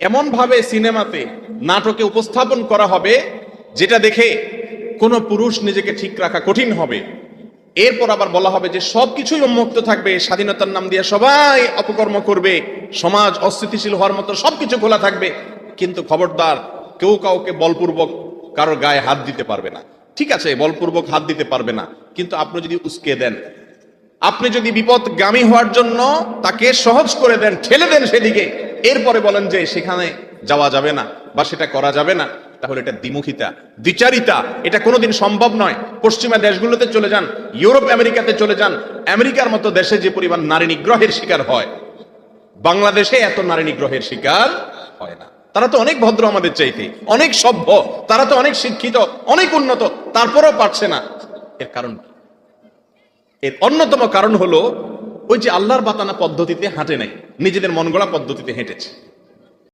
এমন ভাবে সিনেমাতে নাটকে উপস্থাপন করা হবে, যেটা দেখে কোনো পুরুষ নিজেকে ঠিক রাখা কঠিন হবে। এরপর আবার বলা হবে যে সবকিছুই উন্মুক্ত থাকবে, স্বাধীনতার নাম দিয়ে সবাই অপকর্ম করবে, সমাজ অস্থিতিশীল হওয়ার মতো সবকিছু খোলা থাকবে, কিন্তু খবরদার কেউ কাউকে বলপূর্বক কারোর গায়ে হাত দিতে পারবে না। ঠিক আছে, বলপূর্বক হাত দিতে পারবে না, কিন্তু আপনি যদি উস্কে দেন, আপনি যদি বিপদগামী হওয়ার জন্য তাকে সহজ করে দেন, ঠেলে দেন সেদিকে এরপরে বলেন যে সেখানে যাওয়া যাবে না বা সেটা করা যাবে না, তাহলে এটা দ্বিমুখিতা। দ্বিচারিতা, এটা কোনোদিন সম্ভব নয়। পশ্চিমা দেশগুলোতে চলে যান, ইউরোপ, আমেরিকাতে চলে যান, আমেরিকার মতো দেশে যে পরিমাণ নারী নিগ্রহের শিকার হয়, বাংলাদেশে এত নারী নিগ্রহের শিকার হয় না। তারা তো অনেক ভদ্র আমাদের চাইতে, অনেক সভ্য, তারা তো অনেক শিক্ষিত, অনেক উন্নত, তারপরেও পারছে না। এর কারণ এর অন্যতম কারণ হলো ওই যে আল্লাহর বাতানা পদ্ধতিতে হাঁটে নাই নিজেদের মন গড়া পদ্ধতিতে হেঁটেছে।